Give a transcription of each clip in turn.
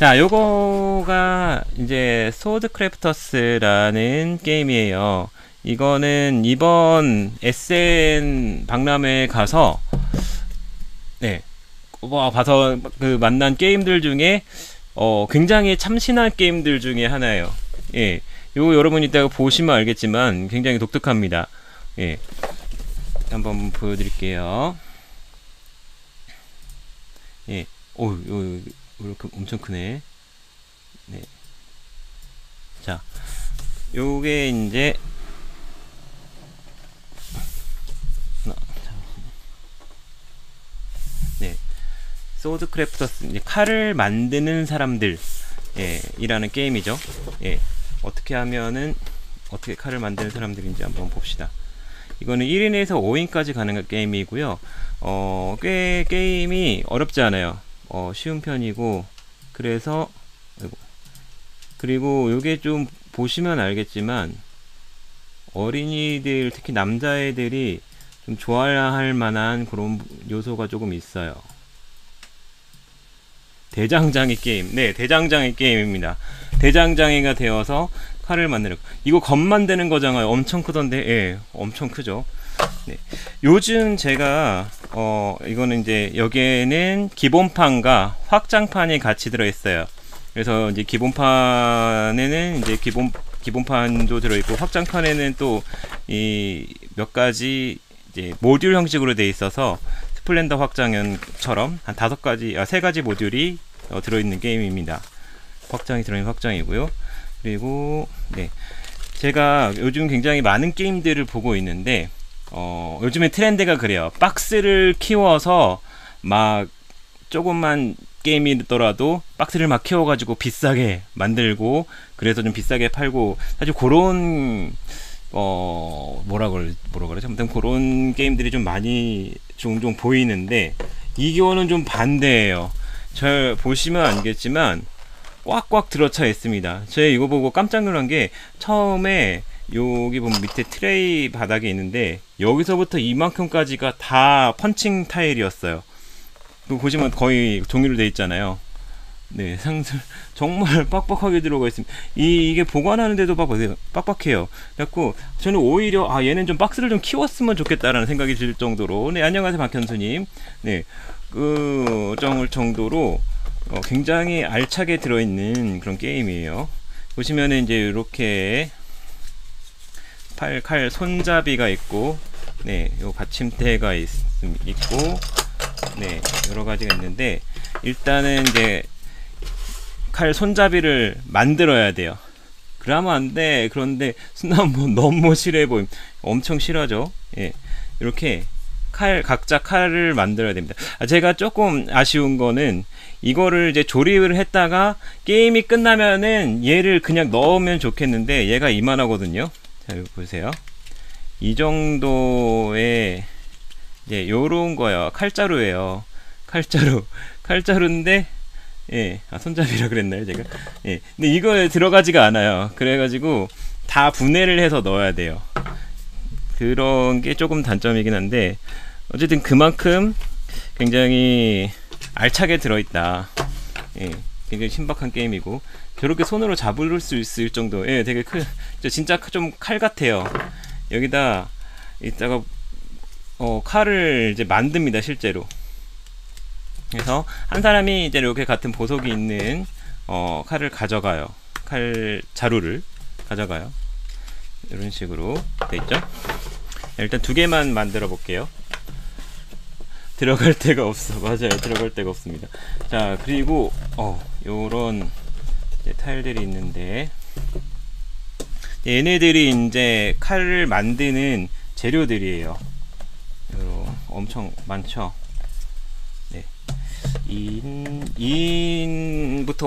자, 요거가 이제 소드 크래프터스라는 게임이에요. 이거는 이번 SN 박람회에 가서 네. 와, 봐서 그 만난 게임들 중에 어, 굉장히 참신한 게임들 중에 하나예요. 예. 요거 여러분 이따가 보시면 알겠지만 굉장히 독특합니다. 예. 한번 보여드릴게요. 예. 오, 요, 이렇게 엄청 크네. 네. 자, 요게 이제 네. 소드 크래프터스 이제 칼을 만드는 사람들 예, 이라는 게임이죠. 예. 어떻게 하면은 어떻게 칼을 만드는 사람들인지 한번 봅시다. 이거는 1인에서 5인까지 가능한 게임이고요. 어, 꽤 게임이 어렵지 않아요. 어, 쉬운 편이고 그래서. 그리고 요게 좀 보시면 알겠지만 어린이들 특히 남자애들이 좀 좋아할 만한 그런 요소가 조금 있어요. 대장장이 게임. 네, 대장장이 게임입니다. 대장장이가 되어서 칼을 만드는 거. 이거 검 만드는 거잖아요. 엄청 크던데, 예, 엄청 크죠. 네. 요즘 제가 어 이거는 이제 여기에는 기본판과 확장판이 같이 들어 있어요. 그래서 이제 기본판에는 이제 기본 기본판도 들어 있고 확장판에는 또 이 몇 가지 이제 모듈 형식으로 돼 있어서 스플렌더 확장연처럼 한 다섯 가지 아, 세 가지 모듈이 어, 들어 있는 게임입니다. 확장이 들어있는 확장이고요. 그리고 네. 제가 요즘 굉장히 많은 게임들을 보고 있는데 어, 요즘에 트렌드가 그래요. 박스를 키워서 막 조금만 게임이더라도 박스를 막 키워가지고 비싸게 만들고 그래서 좀 비싸게 팔고 사실 그런 어 뭐라 그러 뭐라 그러죠? 아무튼 그런 게임들이 좀 많이 종종 보이는데 이거는 좀 반대예요. 잘 보시면 알겠지만 꽉꽉 들어차 있습니다. 제가 이거 보고 깜짝 놀란 게 처음에 여기 보면 밑에 트레이 바닥에 있는데 여기서부터 이만큼까지가 다 펀칭 타일이었어요. 그 보시면 거의 종이로 돼 있잖아요. 네, 상들 정말 빡빡하게 들어가 있습니다. 이 이게 보관하는데도 빡빡해요. 빡빡해요. 그래갖고 저는 오히려 아 얘는 좀 박스를 좀 키웠으면 좋겠다라는 생각이 들 정도로 네 안녕하세요 박현수님. 네, 그 정도로 어, 굉장히 알차게 들어있는 그런 게임이에요. 보시면은 이제 이렇게 팔, 칼 손잡이가 있고, 네, 요 받침대가 있, 있고, 네, 여러 가지가 있는데, 일단은 이제 칼 손잡이를 만들어야 돼요. 그러면 안 돼. 그런데 순간 뭐 너무 싫어 보임. 엄청 싫어죠. 예. 이렇게 칼 각자 칼을 만들어야 됩니다. 아, 제가 조금 아쉬운 거는 이거를 이제 조립을 했다가 게임이 끝나면은 얘를 그냥 넣으면 좋겠는데 얘가 이만하거든요. 자, 여기 보세요. 이 정도의 예, 요런 거요. 칼자루예요. 칼자루. 칼자루인데 예, 아, 손잡이라 그랬나요, 제가? 예. 근데 이거에 들어가지가 않아요. 그래 가지고 다 분해를 해서 넣어야 돼요. 그런 게 조금 단점이긴 한데 어쨌든 그만큼 굉장히 알차게 들어있다. 예, 굉장히 신박한 게임이고 저렇게 손으로 잡을 수 있을 정도. 예, 되게 크. 진짜 좀 칼 같아요. 여기다 이따가 어, 칼을 이제 만듭니다 실제로. 그래서 한 사람이 이제 이렇게 같은 보석이 있는 어, 칼을 가져가요. 칼 자루를 가져가요. 이런 식으로 돼 있죠. 일단 두 개만 만들어 볼게요. 들어갈 데가 없어. 맞아요. 들어갈 데가 없습니다. 자, 그리고 어, 요런 타일들이 있는데 얘네들이 이제 칼을 만드는 재료들이에요. 요런 엄청 많죠. 네. 2인, 2인부터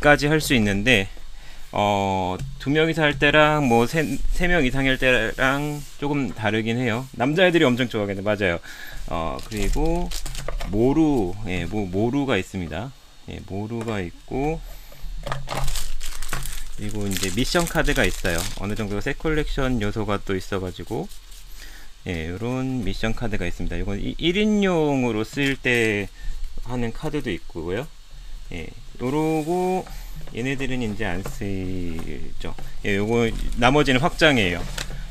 5인까지 할 수 있는데 어, 두 명이서 할 때랑 뭐 세, 세명 이상 할 때랑 조금 다르긴 해요. 남자애들이 엄청 좋아하겠네. 맞아요. 어, 그리고 모루, 예, 뭐, 모루가 있습니다. 예, 모루가 있고, 그리고 이제 미션 카드가 있어요. 어느 정도 새 컬렉션 요소가 또 있어가지고, 예, 요런 미션 카드가 있습니다. 이건 1인용으로 쓸 때 하는 카드도 있고요. 예, 요러고 얘네들은 이제 안 쓰이죠. 예, 요거 나머지는 확장이에요.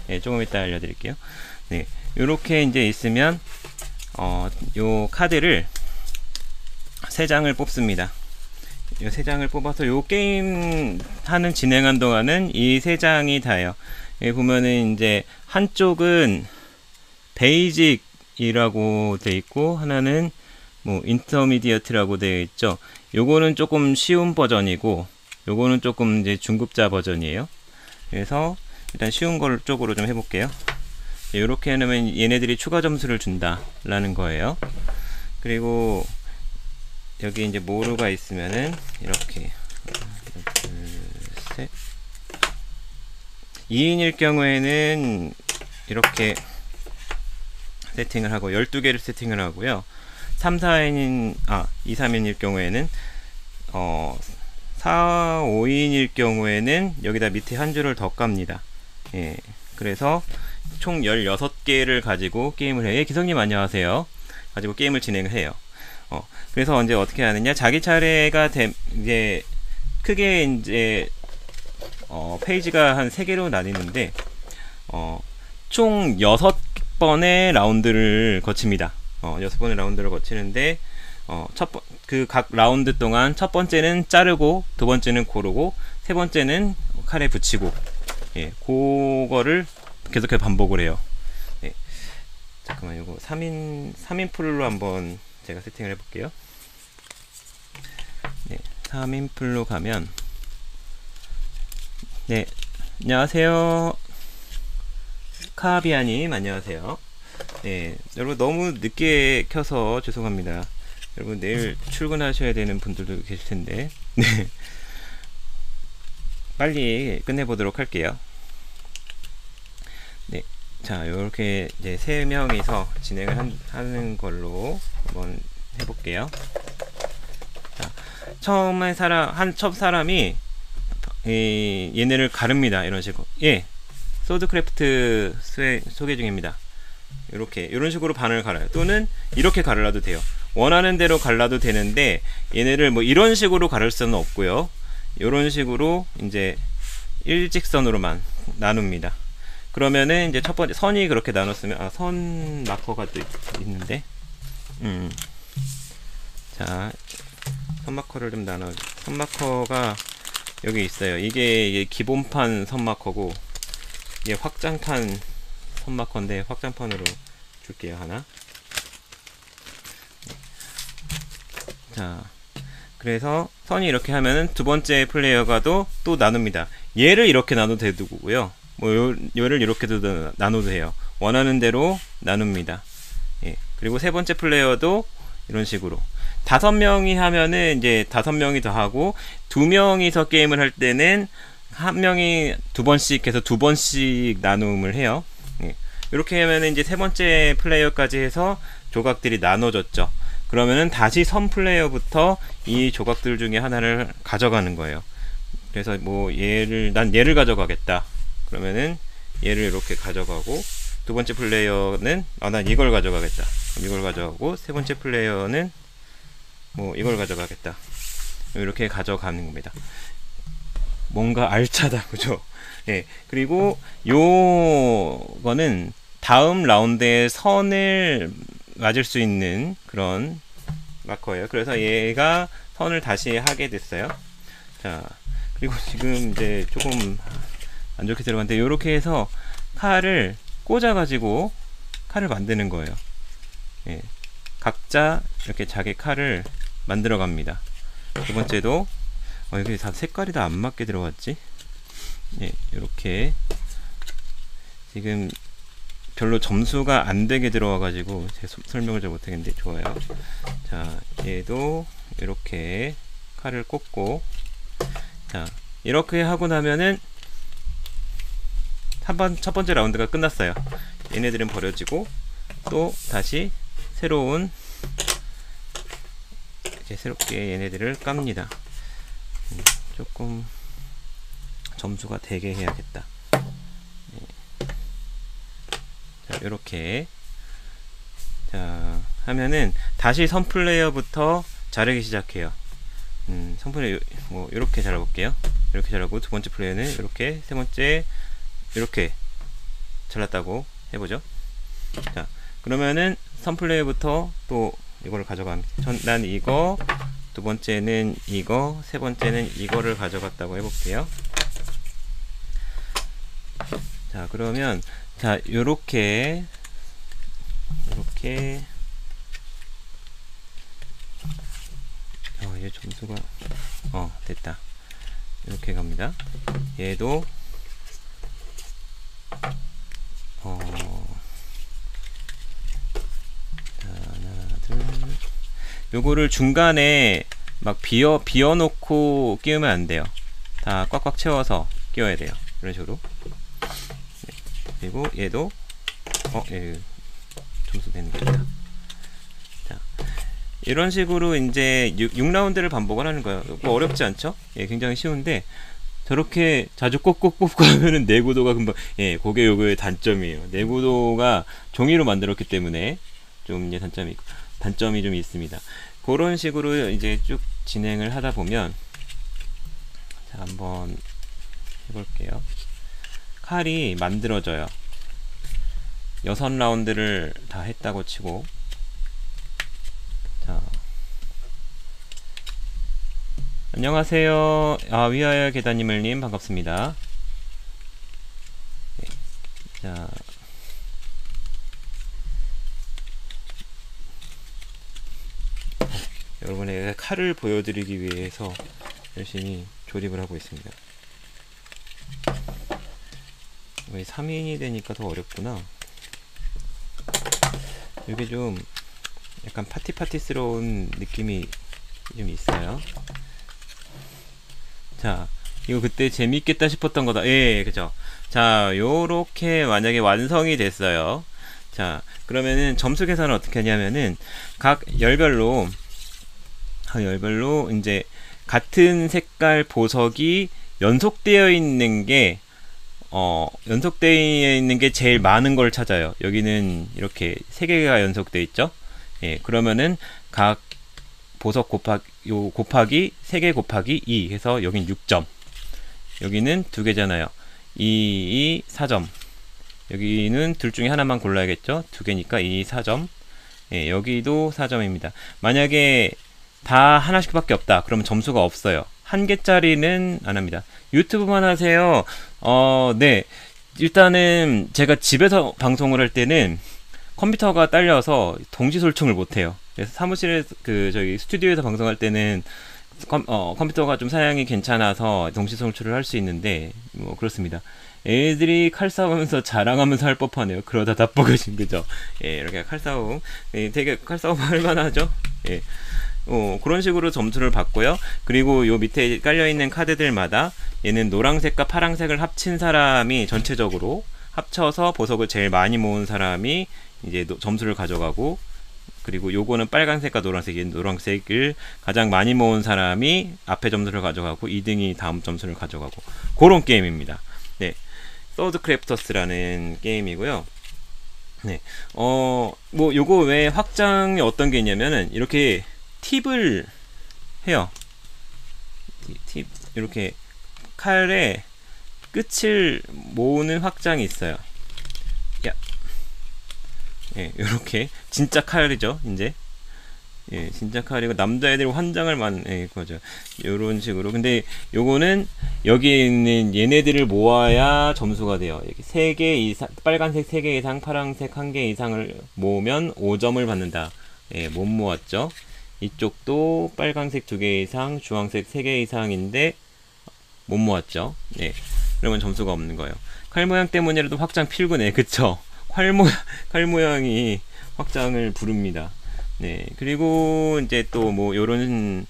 예, 조금 이따 알려드릴게요. 네, 요렇게 이제 있으면 어, 요 카드를 세 장을 뽑습니다. 요세 장을 뽑아서 요 게임 하는 진행한 동안은 이 세 장이 다예요. 여기 보면은 이제 한쪽은 베이직이라고 돼 있고 하나는 뭐 인터미디어트라고 되어 있죠. 요거는 조금 쉬운 버전이고 요거는 조금 이제 중급자 버전이에요. 그래서 일단 쉬운 걸 쪽으로 좀 해볼게요. 이렇게 해놓으면 얘네들이 추가 점수를 준다라는 거예요. 그리고 여기 이제 모루가 있으면은 이렇게 하나, 둘, 셋 2인일 경우에는 이렇게 세팅을 하고 12개를 세팅을 하고요. 3, 4인인 아, 2, 3인일 경우에는 어 4, 5인일 경우에는 여기다 밑에 한 줄을 더 깝니다. 예. 그래서 총 16개를 가지고 게임을 해요. 예, 기성님 안녕하세요. 가지고 게임을 진행을 해요. 어, 그래서 언제 어떻게 하느냐? 자기 차례가 되, 이제 크게 이제 어, 페이지가 한 3개로 나뉘는데 어, 총 6번의 라운드를 거칩니다. 어, 6번의 라운드를 거치는데 어, 첫 번, 그각 라운드 동안 첫 번째는 자르고 두 번째는 고르고 세 번째는 칼에 붙이고 예, 그거를 계속해서 반복을 해요. 네. 잠깐만 이거 3인 3인 풀로 한번 제가 세팅을 해 볼게요. 네. 3인 풀로 가면 네. 안녕하세요. 카비아님 안녕하세요. 네, 여러분 너무 늦게 켜서 죄송합니다. 여러분 내일 출근하셔야 되는 분들도 계실 텐데, 네, 빨리 끝내보도록 할게요. 네, 자 이렇게 이제 세 명이서 진행을 한, 하는 걸로 한번 해볼게요. 자, 처음에 사람 한 첫 사람이 이, 얘네를 가릅니다. 이런 식으로. 예, 소드크래프트 수의 소개 중입니다. 이렇게 이런 식으로 반을 갈아요. 또는 이렇게 갈라도 돼요. 원하는 대로 갈라도 되는데 얘네를 뭐 이런 식으로 가를 수는 없고요. 이런 식으로 이제 일직선으로만 나눕니다. 그러면은 이제 첫 번째 선이 그렇게 나눴으면 아 선 마커가 또 있, 는데 음. 자, 선 마커를 좀 나눠. 선 마커가 여기 있어요. 이게, 이게 기본판 선 마커고 이게 확장판 선 마커인데 확장판으로 줄게요 하나 자 그래서 선이 이렇게 하면은 두 번째 플레이어가도 또 나눕니다 얘를 이렇게 나눠도 되고요 뭐 요, 요를 이렇게도 나눠도 해요 원하는 대로 나눕니다 예. 그리고 세 번째 플레이어도 이런 식으로 다섯 명이 하면은 이제 다섯 명이 더 하고 두 명이서 게임을 할 때는 한 명이 두 번씩 해서 두 번씩 나눔을 해요. 예. 이렇게 하면 이제 세 번째 플레이어까지 해서 조각들이 나눠졌죠. 그러면은 다시 선 플레이어부터 이 조각들 중에 하나를 가져가는 거예요. 그래서 뭐 얘를 난 얘를 가져가겠다. 그러면은 얘를 이렇게 가져가고 두 번째 플레이어는 아 난 이걸 가져가겠다. 이걸 가져가고 세 번째 플레이어는 뭐 이걸 가져가겠다. 이렇게 가져가는 겁니다. 뭔가 알차다 그죠 예 그리고 요거는 다음 라운드에 선을 맞을 수 있는 그런 마커예요 그래서 얘가 선을 다시 하게 됐어요 자 그리고 지금 이제 조금 안 좋게 들어갔는데 이렇게 해서 칼을 꽂아 가지고 칼을 만드는 거예요 예, 각자 이렇게 자기 칼을 만들어 갑니다 두 번째도 어, 여기 다 색깔이 다 안 맞게 들어갔지? 예, 이렇게 지금 별로 점수가 안 되게 들어와 가지고 제 설명을 잘 못하겠는데 좋아요. 자, 얘도 이렇게 칼을 꽂고 자 이렇게 하고 나면은 한 번 첫 번째 라운드가 끝났어요. 얘네들은 버려지고 또 다시 새로운 이제 새롭게 얘네들을 깝니다. 조금 점수가 되게 해야겠다. 네. 자, 이렇게 자 하면은 다시 선 플레이어부터 자르기 시작해요. 음, 선플레이 뭐 이렇게 잘라볼게요. 이렇게 잘라고 두 번째 플레이는 이렇게 세 번째 이렇게 잘랐다고 해보죠. 자 그러면은 선플레이부터 또 이거를 가져갑니다. 전, 난 이거 두 번째는 이거 세 번째는 이거를 가져갔다고 해볼게요. 자 그러면 자 요렇게 이렇게 어, 얘 점수가 어 됐다 이렇게 갑니다 얘도 어 자, 하나 둘 요거를 중간에 막 비어 비어 놓고 끼우면 안 돼요 다 꽉꽉 채워서 끼워야 돼요 이런 식으로 네. 그리고 얘도 어 예, 점수 되는 게 있다 자 이런 식으로 이제 6, 6라운드를 반복을 하는 거예요. 뭐 어렵지 않죠? 예, 굉장히 쉬운데 저렇게 자주 꼭꼭 뽑고 하면은 내구도가 금방 예, 그게 요거의 단점이에요. 내구도가 종이로 만들었기 때문에 좀 이제 단점이 있고 단점이 좀 있습니다. 그런 식으로 이제 쭉 진행을 하다 보면 자, 한번 해볼게요. 칼이 만들어져요. 6라운드를 다 했다고 치고 자. 안녕하세요. 아, 위하여 계단님을님 반갑습니다. 네. 자. 여러분에게 칼을 보여드리기 위해서 열심히 조립을 하고 있습니다. 왜 3인이 되니까 더 어렵구나. 이게 좀 약간 파티파티스러운 느낌이 좀 있어요. 자, 이거 그때 재밌겠다 싶었던 거다. 예, 그죠. 자, 요렇게 만약에 완성이 됐어요. 자, 그러면은 점수 계산을 어떻게 하냐면은 각 열별로 각 열별로 이제 같은 색깔 보석이 연속되어 있는 게 어, 연속되어 있는 게 제일 많은 걸 찾아요. 여기는 이렇게 세 개가 연속되어 있죠. 예, 그러면은 각 보석 곱하기 요 곱하기 3개 곱하기 2 해서 여긴 6점. 여기는 두 개잖아요. 2, 2, 4점. 여기는 둘 중에 하나만 골라야겠죠? 두 개니까 2, 4점. 예, 여기도 4점입니다. 만약에 다 하나씩 밖에 없다. 그러면 점수가 없어요. 한 개짜리는 안 합니다. 유튜브만 하세요. 어, 네. 일단은 제가 집에서 방송을 할 때는 컴퓨터가 딸려서 동시 설정을 못해요. 그래서 사무실에서 그 저기 스튜디오에서 방송할 때는 컴, 어, 컴퓨터가 좀 사양이 괜찮아서 동시 송출을 할 수 있는데 뭐 그렇습니다. 애들이 칼싸움하면서 자랑하면서 할 법하네요. 그러다 다 뻐거진 그죠? 예, 이렇게 칼 싸움 예, 되게 칼 싸움 할 만하죠? 예. 어, 그런 식으로 점수를 받고요. 그리고 요 밑에 깔려 있는 카드들마다 얘는 노란색과 파란색을 합친 사람이 전체적으로 합쳐서 보석을 제일 많이 모은 사람이 이제 점수를 가져가고 그리고 요거는 빨간색과 노란색이 노란색을 가장 많이 모은 사람이 앞에 점수를 가져가고 2등이 다음 점수를 가져가고 그런 게임입니다. 네. 서드 크래프터스라는 게임이고요. 네. 어, 뭐 요거 외에 확장이 어떤 게 있냐면은 이렇게 팁을 해요. 팁 이렇게 칼에 끝을 모으는 확장이 있어요. 예, 요렇게 진짜 칼이죠, 이제. 예, 진짜 칼이고 남자애들 환장을 만 예, 거죠. 요런 식으로. 근데 요거는 여기 있는 얘네들을 모아야 점수가 돼요. 여기 3개 이상 빨간색 3개 이상, 파란색 1개 이상을 모으면 5점을 받는다. 예, 못 모았죠. 이쪽도 빨간색 2개 이상, 주황색 3개 이상인데 못 모았죠. 예. 그러면 점수가 없는 거예요. 칼 모양 때문이라도 확장 필구네. 그쵸? 활 모양, 칼 모양이 확장을 부릅니다. 네. 그리고 이제 또 뭐 요런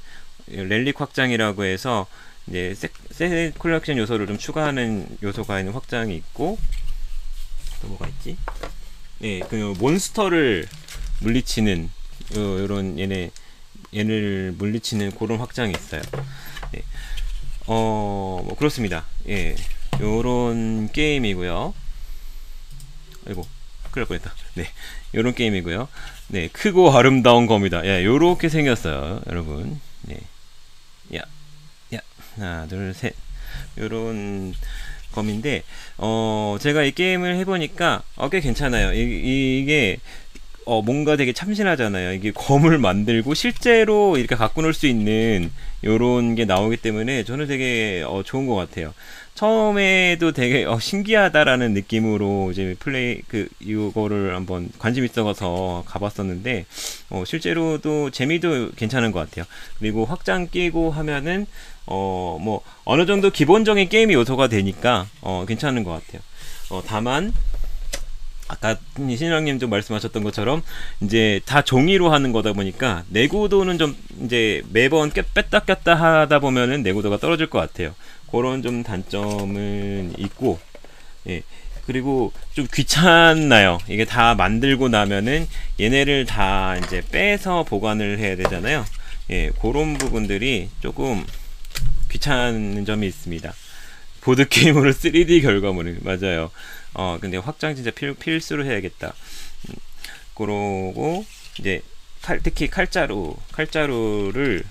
렐릭 확장이라고 해서 이제 세, 세 콜렉션 요소를 좀 추가하는 요소가 있는 확장이 있고 또 뭐가 있지? 네, 그 몬스터를 물리치는 요, 요런 얘네 얘를 물리치는 그런 확장이 있어요. 네. 어, 뭐 그렇습니다. 예. 요런 게임이고요. 아이고 큰일 날 뻔했다 네 요런 게임이고요 네 크고 아름다운 겁니다 예 요렇게 생겼어요 여러분 네 야, 야, 하나, 둘, 셋. 요런 검인데, 어, 제가 이 게임을 해보니까, 어, 꽤 괜찮아요. 이, 이게, 어, 뭔가 되게 참신하잖아요. 이게 검을 만들고 실제로 이렇게 갖고 놀 수 있는 요런 게 나오기 때문에 저는 되게 어, 좋은 것 같아요. 처음에도 되게 어, 신기하다라는 느낌으로 이제 플레이 그 이거를 한번 관심 있어서 가봤었는데 어, 실제로도 재미도 괜찮은 것 같아요. 그리고 확장 끼고 하면은 어 뭐 어느 정도 기본적인 게임 요소가 되니까 어 괜찮은 것 같아요. 어 다만 아까 신랑님도 말씀하셨던 것처럼 이제 다 종이로 하는 거다 보니까 내구도는 좀 이제 매번 깼, 뺐다 꼈다 하다 보면은 내구도가 떨어질 것 같아요. 그런 좀 단점은 있고, 예. 그리고 좀 귀찮나요. 이게 다 만들고 나면은 얘네를 다 이제 빼서 보관을 해야 되잖아요. 예, 그런 부분들이 조금 귀찮은 점이 있습니다. 보드게임으로 3D 결과물을, 맞아요. 어, 근데 확장 진짜 필, 필수로 해야겠다. 음, 그러고, 이제, 칼, 특히 칼자루, 칼자루를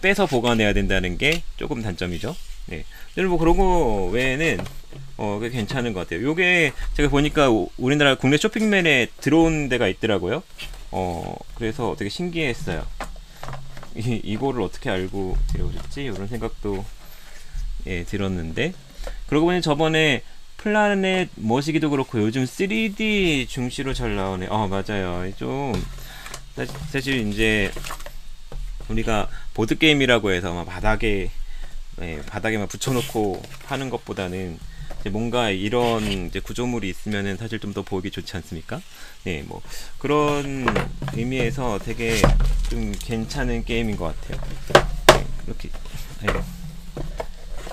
빼서 보관해야 된다는 게 조금 단점이죠. 네. 근데 뭐 그런 거 외에는 어, 꽤 괜찮은 것 같아요. 요게 제가 보니까 우- 우리나라 국내 쇼핑맨에 들어온 데가 있더라고요. 어, 그래서 되게 신기했어요. 이, 이거를 어떻게 알고 들어오셨지? 이런 생각도 예, 들었는데. 그러고 보니 저번에 플라넷 머시기도 그렇고 요즘 3D 중시로 잘 나오네. 어, 맞아요. 좀 사- 사실 이제 우리가 보드 게임이라고 해서 막 바닥에 예, 바닥에만 붙여놓고 하는 것보다는 뭔가 이런 구조물이 있으면은 사실 좀 더 보기 좋지 않습니까? 네, 뭐 그런 의미에서 되게 좀 괜찮은 게임인 것 같아요. 네, 이렇게 네.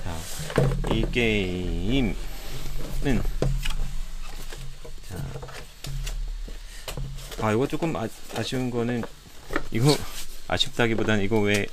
자, 이 게임은 자, 아 이거 조금 아, 아쉬운 거는 이거 아쉽다기보다는 이거 왜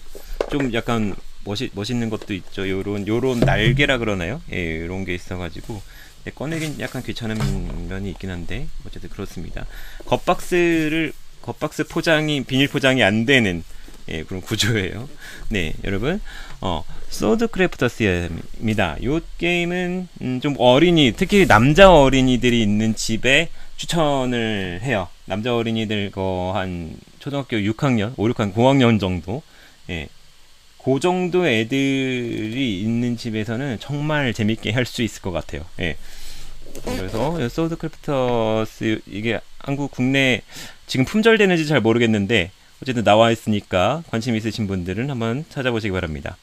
좀 약간 멋이, 멋있는 것도 있죠. 요런 요런 날개라 그러나요? 예, 요런 게 있어가지고 예, 꺼내긴 약간 귀찮은 면이 있긴 한데 어쨌든 그렇습니다. 겉박스를 겉박스 포장이 비닐 포장이 안 되는 예, 그런 구조예요. 네, 여러분, 어, 소드 크래프터스입니다. 요 게임은 음, 좀 어린이, 특히 남자 어린이들이 있는 집에 추천을 해요. 남자 어린이들 거한 초등학교 6학년, 5, 6학년, 5학년 정도. 예. 그 정도 애들이 있는 집에서는 정말 재밌게 할 수 있을 것 같아요. 예. 그래서 소드 크래프터스 이게 한국 국내 지금 품절되는지 잘 모르겠는데 어쨌든 나와 있으니까 관심 있으신 분들은 한번 찾아보시기 바랍니다.